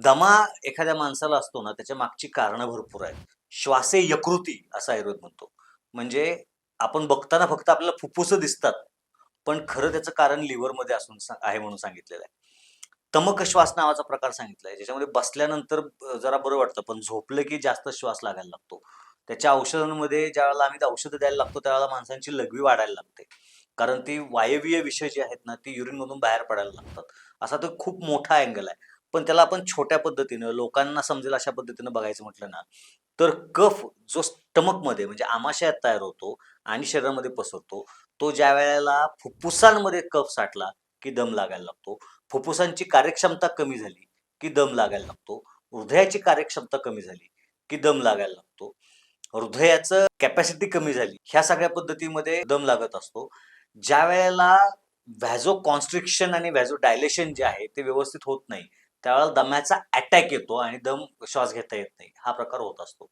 दमा एखाद्या माणसाला असतो ना त्याच्या मागची कारणं भरपूर आहेत. श्वासे यकृती असं आयुर्वेद म्हणतो. म्हणजे आपण बघताना फक्त आपल्याला फुफ्फुस दिसतात पण खरं त्याचं कारण लिव्हरमध्ये असून आहे म्हणून सांगितलेलं आहे. तमक श्वास नावाचा प्रकार सांगितलाय ज्याच्यामध्ये बसल्यानंतर जरा बरं वाटतं पण झोपलं की जास्त श्वास लागायला लागतो. त्याच्या औषधांमध्ये ज्या वेळेला आम्ही औषधं द्यायला लागतो त्यावेळेला माणसांची लघवी वाढायला लागते. कारण ती वायवीय विषय जे आहेत ना ती युरिनमधून बाहेर पडायला लागतात. असा तो खूप मोठा अँगल आहे. पण त्याला आपण छोट्या पद्धतीनं लोकांना समजेल अशा पद्धतीनं बघायचं म्हटलं ना तर कफ जो स्टमकमध्ये म्हणजे आमाशयात तयार होतो आणि शरीरामध्ये पसरतो तो ज्या वेळेला फुफ्फुसांमध्ये कफ साठला की दम लागायला लागतो. फुफ्फुसांची कार्यक्षमता कमी झाली की दम लागायला लागतो. हृदयाची कार्यक्षमता कमी झाली की दम लागायला लागतो. हृदयाचं कॅपॅसिटी कमी झाली ह्या सगळ्या पद्धतीमध्ये दम लागत असतो. ज्या वेळेला व्हॅझो कॉन्स्ट्रिक्शन आणि व्हॅझो डायलेशन जे आहे ते व्यवस्थित होत नाही त्यावेळेला दम्याचा अटॅक येतो आणि दम श्वास घेता येत नाही. हा प्रकार होत असतो.